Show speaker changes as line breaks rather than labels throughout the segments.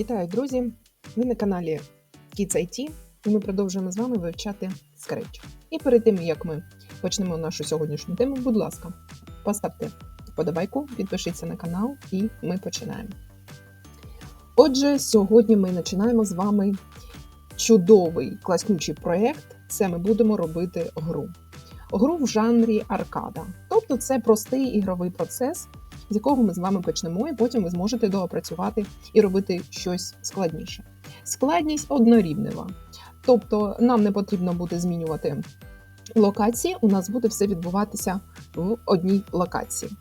Вітаю, друзі! Ви на каналі Kids IT і ми продовжуємо з вами вивчати Scratch. І перед тим, як ми почнемо нашу сьогоднішню тему, будь ласка, поставте вподобайку, підпишіться на канал і ми починаємо. Отже, сьогодні ми починаємо з вами чудовий класнючий проєкт. Це ми будемо робити гру. Гру в жанрі аркада. Тобто це простий ігровий процес, з якого ми з вами почнемо, і потім ви зможете доопрацювати і робити щось складніше. Складність однорівнева. Тобто нам не потрібно буде змінювати локації, у нас буде все відбуватися в одній локації.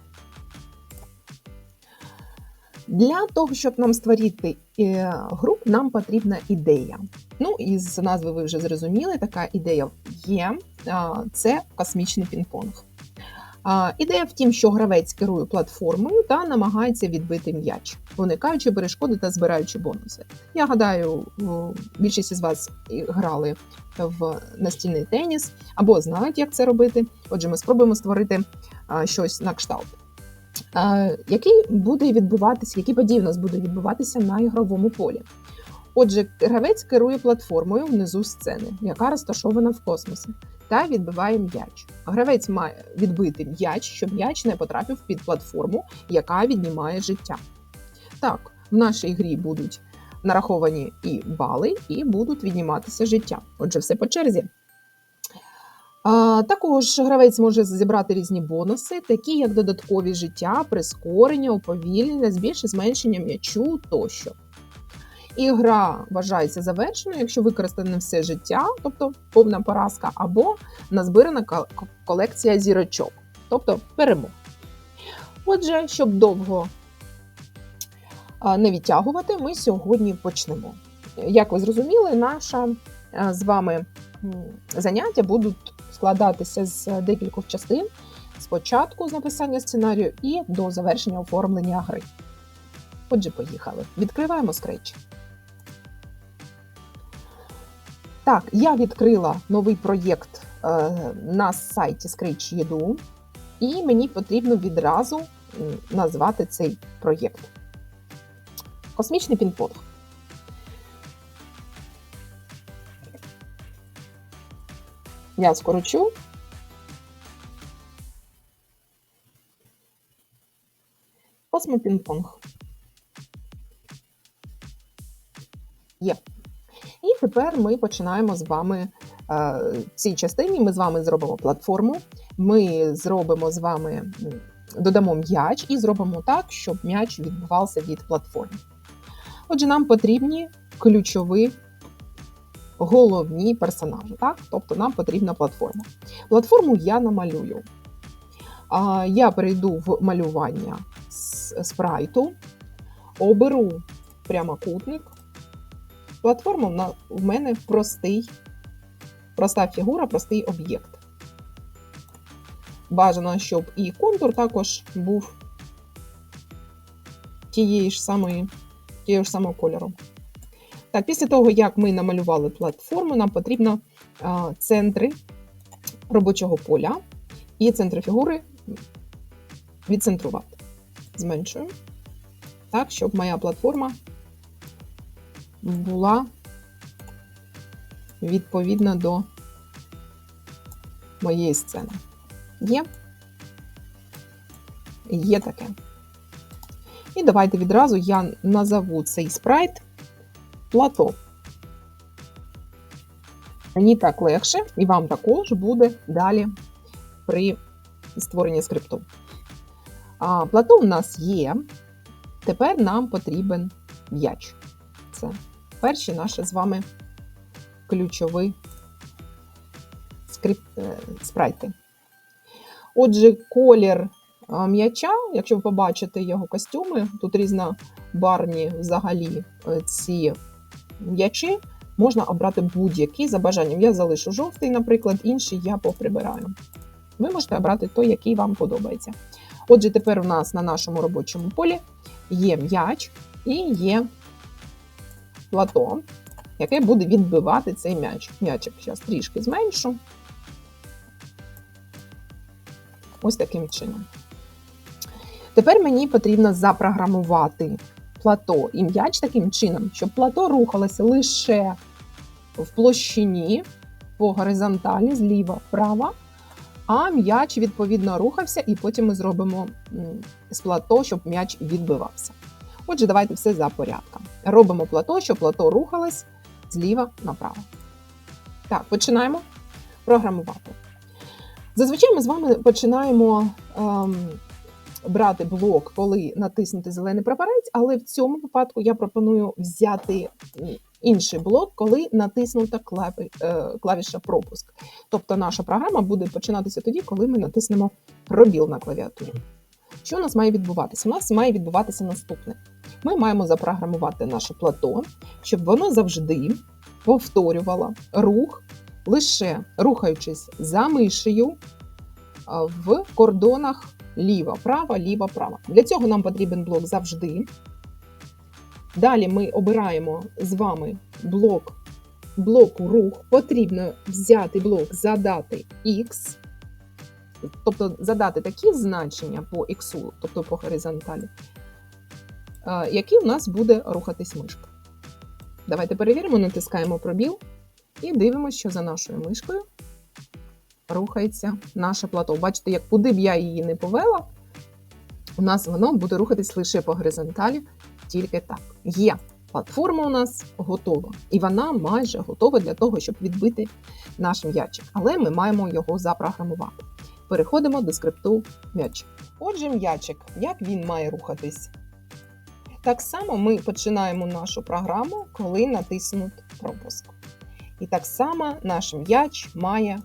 Для того, щоб нам створити е, гру, нам потрібна ідея. Ну, із назви ви вже зрозуміли, така ідея є. Це космічний пінг-понг. Ідея в тім, що гравець керує платформою та намагається відбити м'яч, уникаючи перешкоди та збираючи бонуси. Я гадаю, більшість із вас грали в настільний теніс або знають, як це робити. Отже, ми спробуємо створити щось на кшталт. Який буде відбуватися, які події в нас будуть відбуватися на ігровому полі? Отже, гравець керує платформою внизу сцени, яка розташована в космосі, та відбиває м'яч. Гравець має відбити м'яч, щоб м'яч не потрапив під платформу, яка віднімає життя. Так, в нашій грі будуть нараховані і бали, і будуть відніматися життя. Отже, все по черзі. А, Також гравець може зібрати різні бонуси, такі як додаткові життя, прискорення, уповільнення, збільше зменшення м'ячу тощо. І гра вважається завершеною, якщо використане все життя, тобто повна поразка, або назбирана колекція зірочок, тобто перемог. Отже, щоб довго не відтягувати, ми сьогодні почнемо. Як ви зрозуміли, наше з вами заняття будуть складатися з декількох частин: спочатку з написання сценарію і до завершення оформлення гри. Отже, поїхали. Відкриваємо Scratch. Так, я відкрила новий проєкт е, на сайті Scratch.edu, і мені потрібно відразу назвати цей проєкт. Космічний пінг-понг. Я скорочу. Космопінг-понг. Є. І тепер ми починаємо з вами в цій частині. Ми з вами зробимо платформу. Ми зробимо з вами, додамо м'яч і зробимо так, щоб м'яч відбувався від платформи. Отже, нам потрібні ключові головні персонажі. Так? Тобто нам потрібна платформа. Платформу я намалюю. Я перейду в малювання спрайту, оберу прямокутник. Платформа в мене простий, проста фігура, простий об'єкт. Бажано, щоб і контур також був тієї ж самої, тієї ж самого кольору. Так, після того, як ми намалювали платформу, нам потрібно а, центри робочого поля і центри фігури відцентрувати. Зменшую, так, щоб моя платформа була відповідна до моєї сцени. Є? Є таке. І давайте відразу я назову цей спрайт плато. Мені так легше, і вам також буде далі при створенні скрипту. А, Плато у нас є. Тепер нам потрібен м'яч. Це перші наші з вами ключові скрип... Е, спрайти. Отже, колір м'яча, якщо ви побачите його костюми, тут різнобарні взагалі е, ці м'ячі, можна обрати будь-який за бажанням. Я залишу жовтий, наприклад, інший я поприбираю. Ви можете обрати той, який вам подобається. Отже, тепер у нас на нашому робочому полі є м'яч і є плато, яке буде відбивати цей м'яч. М'ячик зараз трішки зменшу. Ось таким чином. Тепер мені потрібно запрограмувати плато і м'яч таким чином, щоб плато рухалося лише в площині по горизонталі, зліва вправо, а м'яч відповідно рухався, і потім ми зробимо з плато, щоб м'яч відбивався. Отже, давайте все за порядком. Робимо плато, щоб плато рухалось зліва направо. Так, починаємо програмувати. Зазвичай ми з вами починаємо ем, брати блок, коли натиснути зелений прапорець, але в цьому випадку я пропоную взяти інший блок, коли натиснута клаві- е, клавіша пропуск. Тобто наша програма буде починатися тоді, коли ми натиснемо пробіл на клавіатурі. Що у нас має відбуватися? У нас має відбуватися наступне. Ми маємо запрограмувати наше плато, щоб воно завжди повторювало рух, лише рухаючись за мишею в кордонах ліва, права, ліва, права. Для цього нам потрібен блок завжди. Далі ми обираємо з вами блок блоку рух. Потрібно взяти блок задати X, тобто задати такі значення по X, тобто по горизонталі, а, які у нас буде рухатись мишка. Давайте перевіримо, натискаємо пробіл і дивимося, що за нашою мишкою рухається наше плато. Бачите, як куди б я її не повела, у нас воно буде рухатись лише по горизонталі, тільки так. Є. Платформа у нас готова, і вона майже готова для того, щоб відбити наш м'ячик. Але ми маємо його запрограмувати. Переходимо до скрипту м'яч. Отже, м'ячик, як він має рухатись? Так само ми починаємо нашу програму, коли натиснуть пропуск. І так само наш м'яч має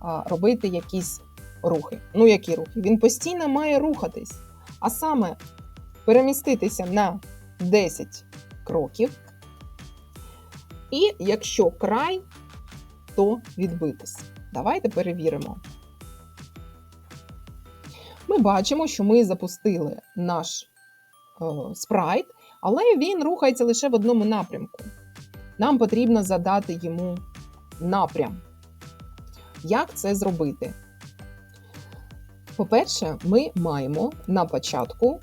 а, робити якісь рухи. Ну, які рухи? Він постійно має рухатись, а саме переміститися на 10 кроків. І якщо край, то відбитись. Давайте перевіримо. Бачимо, що ми запустили наш е, спрайт, але він рухається лише в одному напрямку. Нам потрібно задати йому напрям. Як це зробити? По-перше, ми маємо на початку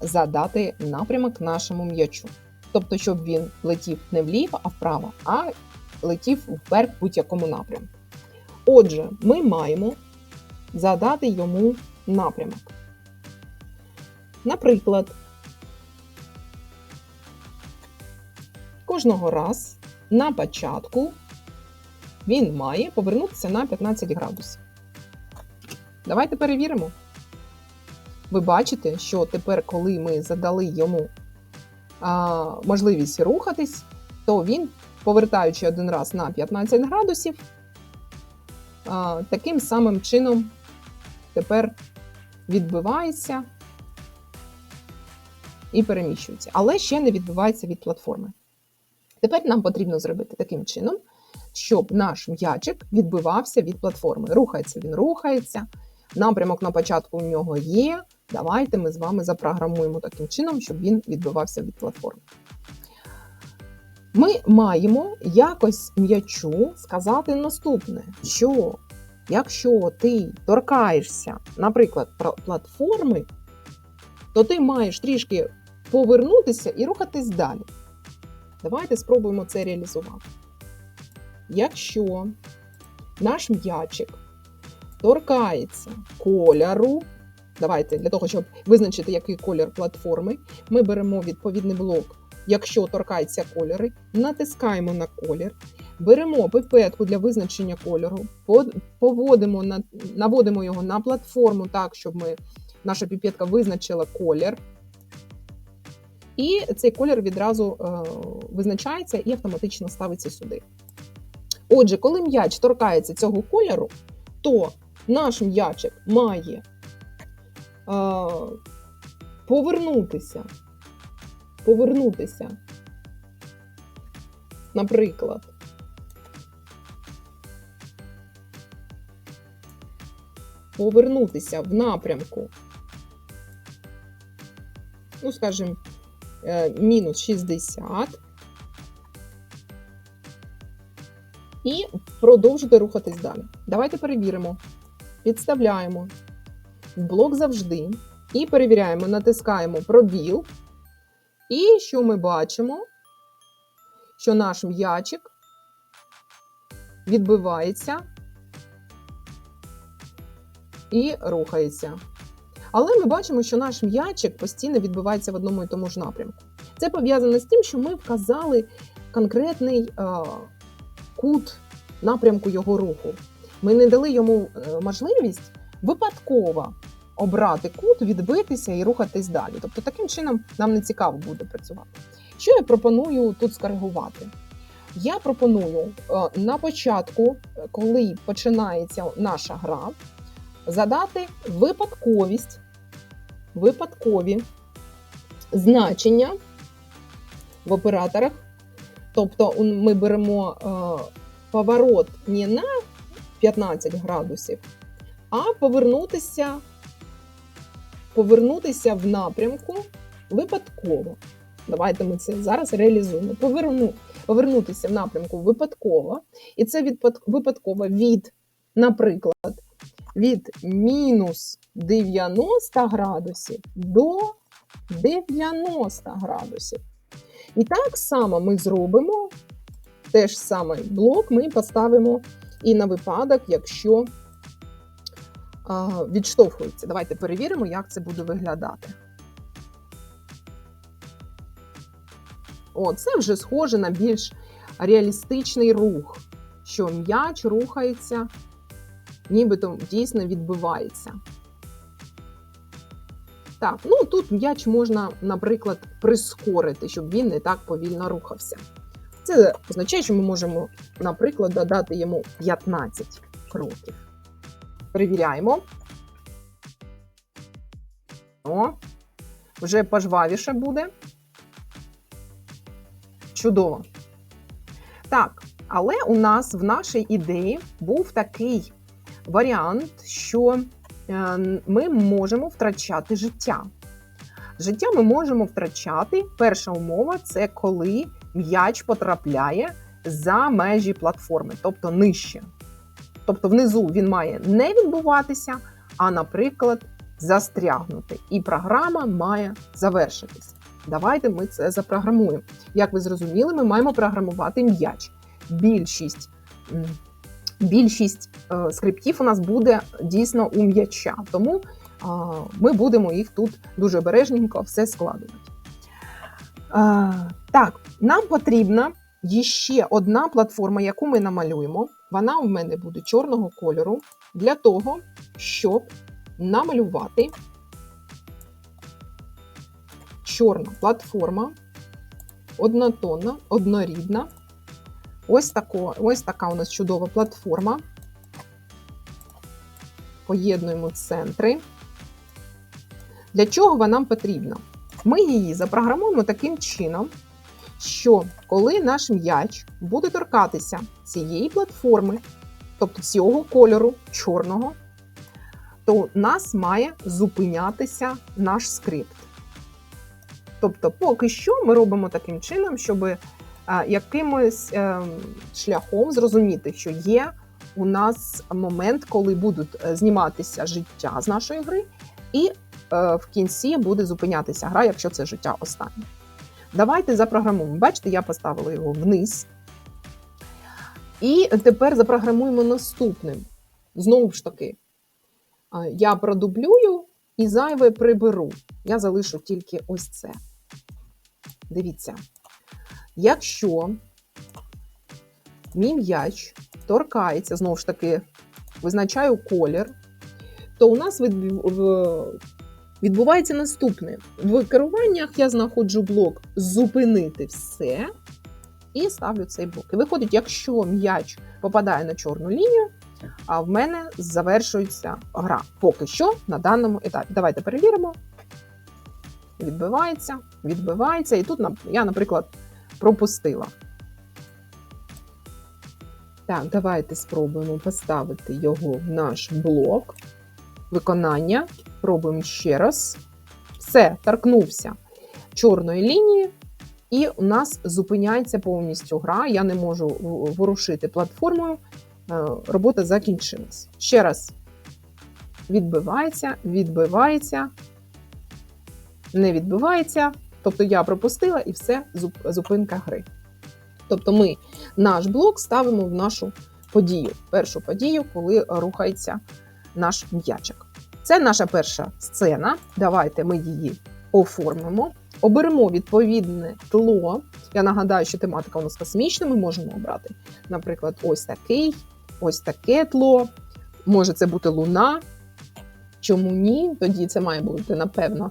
задати напрямок нашому м'ячу. Тобто, щоб він летів не вліво, а вправо, а летів вверх будь-якому напрямку. Отже, ми маємо задати йому напрямок. Наприклад, кожного раз на початку він має повернутися на 15 градусів. Давайте перевіримо. Ви бачите, що тепер, коли ми задали йому а, можливість рухатись, то він, повертаючи один раз на 15 градусів, а, таким самим чином тепер відбивається і переміщується. Але ще не відбивається від платформи. Тепер нам потрібно зробити таким чином, щоб наш м'ячик відбивався від платформи. Рухається він рухається. Напрямок на початку у нього є. Давайте ми з вами запрограмуємо таким чином, щоб він відбивався від платформи. Ми маємо якось м'ячу сказати наступне: що якщо ти торкаєшся, наприклад, платформи, то ти маєш трішки повернутися і рухатись далі. Давайте спробуємо це реалізувати. Якщо наш м'ячик торкається кольору, давайте для того, щоб визначити, який колір платформи, ми беремо відповідний блок. Якщо торкаються кольори, натискаємо на колір, беремо пипетку для визначення кольору, поводимо наводимо його на платформу так, щоб ми, наша піпетка визначила колір. І цей колір відразу е, визначається і автоматично ставиться сюди. Отже, коли м'яч торкається цього кольору, то наш м'ячик має е, повернутися. Повернутися. Наприклад. Повернутися в напрямку, ну, скажімо, е, мінус 60. І продовжити рухатись далі. Давайте перевіримо. Підставляємо в блок завжди і перевіряємо, натискаємо пробіл І що ми бачимо? Що наш м'ячик відбивається і рухається. Але ми бачимо, що наш м'ячик постійно відбивається в одному і тому ж напрямку. Це пов'язано з тим, що ми вказали конкретний е, кут напрямку його руху. Ми не дали йому е, можливість випадково обрати кут, відбитися і рухатись далі. Тобто, таким чином нам не цікаво буде працювати. Що я пропоную тут скоригувати? Я пропоную е, на початку, коли починається наша гра, задати випадковість, випадкові значення в операторах. Тобто ми беремо е, поворот не на 15 градусів, а повернутися, повернутися в напрямку випадково. Давайте ми це зараз реалізуємо. Поверну, повернутися в напрямку випадково. І це випадково від, наприклад, від мінус 90 градусів до 90 градусів. І так само ми зробимо теж самий блок, ми поставимо і на випадок, якщо відштовхується. Давайте перевіримо, як це буде виглядати. О, це вже схоже на більш реалістичний рух, що м'яч рухається, нібито дійсно відбивається. Так, ну тут м'яч можна, наприклад, прискорити, щоб він не так повільно рухався. Це означає, що ми можемо, наприклад, додати йому 15 кроків. Перевіряємо. О, вже пожвавіше буде. Чудово. Так, але у нас в нашій ідеї був такий варіант, що е, ми можемо втрачати життя. Життя ми можемо втрачати. Перша умова це коли м'яч потрапляє за межі платформи, тобто нижче. Тобто, внизу він має не відбуватися, а, наприклад, застрягнути. І програма має завершитись. Давайте ми це запрограмуємо. Як ви зрозуміли, ми маємо програмувати м'яч. Більшість більшість е, скриптів у нас буде дійсно у м'яча, тому е, ми будемо їх тут дуже обережненько все складувати. Е, так, нам потрібна ще одна платформа, яку ми намалюємо. Вона у мене буде чорного кольору для того, щоб намалювати чорна платформа, однотонна, однорідна. Ось, тако, ось така у нас чудова платформа. Поєднуємо центри. Для чого вона нам потрібна? Ми її запрограмуємо таким чином, що коли наш м'яч буде торкатися цієї платформи, тобто цього кольору чорного, то у нас має зупинятися наш скрипт. Тобто, поки що ми робимо таким чином, щоб якимось е, шляхом зрозуміти, що є у нас момент, коли будуть е, зніматися життя з нашої гри, і в кінці буде зупинятися гра, якщо це життя останнє. Давайте запрограмуємо. Бачите, я поставила його вниз. І тепер запрограмуємо наступним. Знову ж таки, я продублюю і зайве приберу. Я залишу тільки ось це. Дивіться, якщо мій м'яч торкається, знову ж таки, визначаю колір, то у нас відбувається наступне. В керуваннях я знаходжу блок Зупинити все і ставлю цей блок. І виходить, якщо м'яч попадає на чорну лінію, а в мене завершується гра. Поки що на даному етапі. Давайте перевіримо відбивається, відбивається. І тут я, наприклад, пропустила. Так, давайте спробуємо поставити його в наш блок. Виконання. Пробуємо ще раз. Все, торкнувся чорної лінії, і у нас зупиняється повністю гра. Я не можу ворушити платформою. Е, робота закінчилась. Ще раз відбивається, відбивається, не відбувається, Тобто я пропустила і все, зуп- зупинка гри. Тобто ми наш блок ставимо в нашу подію, першу подію, коли рухається наш м'ячик. Це наша перша сцена. Давайте ми її оформимо. Оберемо відповідне тло. Я нагадаю, що тематика у нас космічна, ми можемо обрати, наприклад, ось такий, ось таке тло. Може це бути луна. Чому ні? Тоді це має бути, напевно,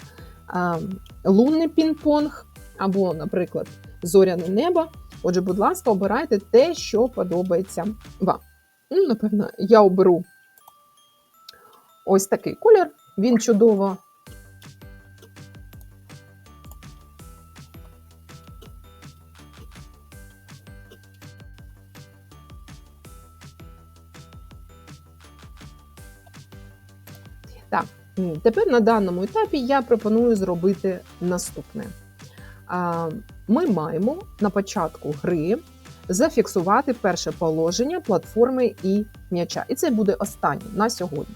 лунний пінг-понг, або, наприклад, зоряне небо. Отже, будь ласка, обирайте те, що подобається вам. Ну, напевно, я оберу ось такий колір. Він чудово тепер на даному етапі я пропоную зробити наступне. Ми маємо на початку гри зафіксувати перше положення платформи і м'яча. І це буде останнє на сьогодні.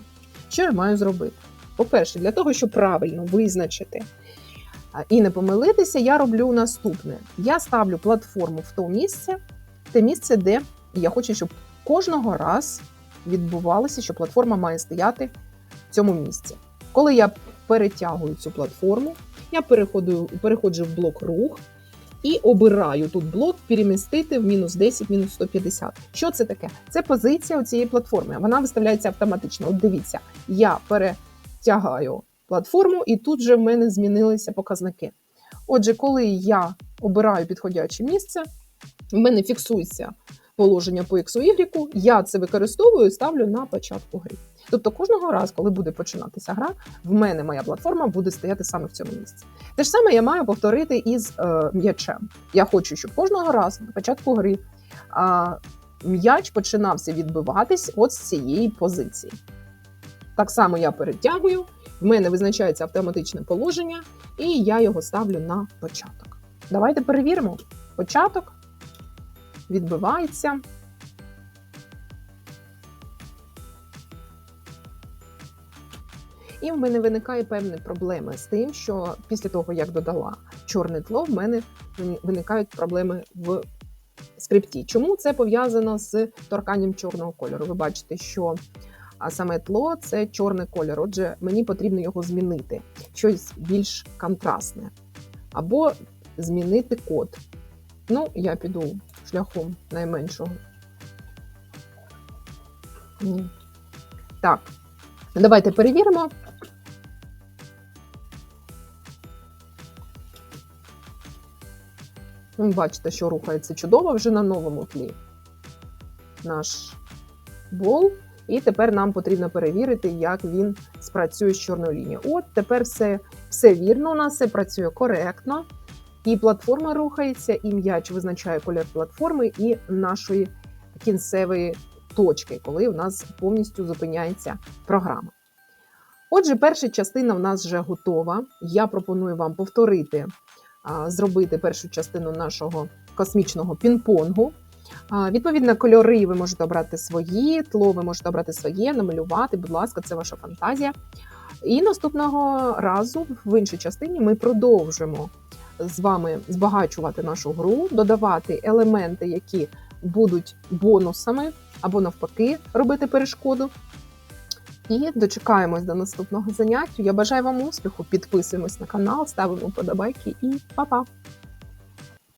Що я маю зробити? По-перше, для того, щоб правильно визначити і не помилитися, я роблю наступне: я ставлю платформу в то місце, те місце, де я хочу, щоб кожного раз відбувалося, що платформа має стояти в цьому місці. Коли я перетягую цю платформу, я переходжу, переходжу в блок рух і обираю тут блок перемістити в мінус 10, мінус 150. Що це таке? Це позиція цієї платформи. Вона виставляється автоматично. От дивіться, я перетягаю платформу, і тут же в мене змінилися показники. Отже, коли я обираю підходяче місце, в мене фіксується положення по X, Y, я це використовую і ставлю на початку гри. Тобто кожного разу, коли буде починатися гра, в мене моя платформа буде стояти саме в цьому місці. Те ж саме я маю повторити із е, м'ячем. Я хочу, щоб кожного разу на початку гри е, м'яч починався відбиватись от з цієї позиції. Так само я перетягую, в мене визначається автоматичне положення, і я його ставлю на початок. Давайте перевіримо. Початок відбивається. І в мене виникає певні проблеми з тим, що після того, як додала чорне тло, в мене виникають проблеми в скрипті. Чому це пов'язано з торканням чорного кольору? Ви бачите, що саме тло це чорний кольор. Отже, мені потрібно його змінити, щось більш контрастне. Або змінити код. Ну, я піду шляхом найменшого. Так, давайте перевіримо. Ви бачите, що рухається чудово вже на новому тлі наш бол. І тепер нам потрібно перевірити, як він спрацює з чорною лінією. От тепер все, все вірно, у нас все працює коректно. І платформа рухається, і м'яч визначає колір платформи і нашої кінцевої точки, коли у нас повністю зупиняється програма. Отже, перша частина в нас вже готова. Я пропоную вам повторити, зробити першу частину нашого космічного пінг-понгу. Відповідно, кольори ви можете обрати свої, тло ви можете обрати своє, намалювати, будь ласка, це ваша фантазія. І наступного разу, в іншій частині, ми продовжимо з вами збагачувати нашу гру, додавати елементи, які будуть бонусами або навпаки робити перешкоду. І дочекаємось до наступного заняття. Я бажаю вам успіху! Підписуємось на канал, ставимо подобайки і па-па!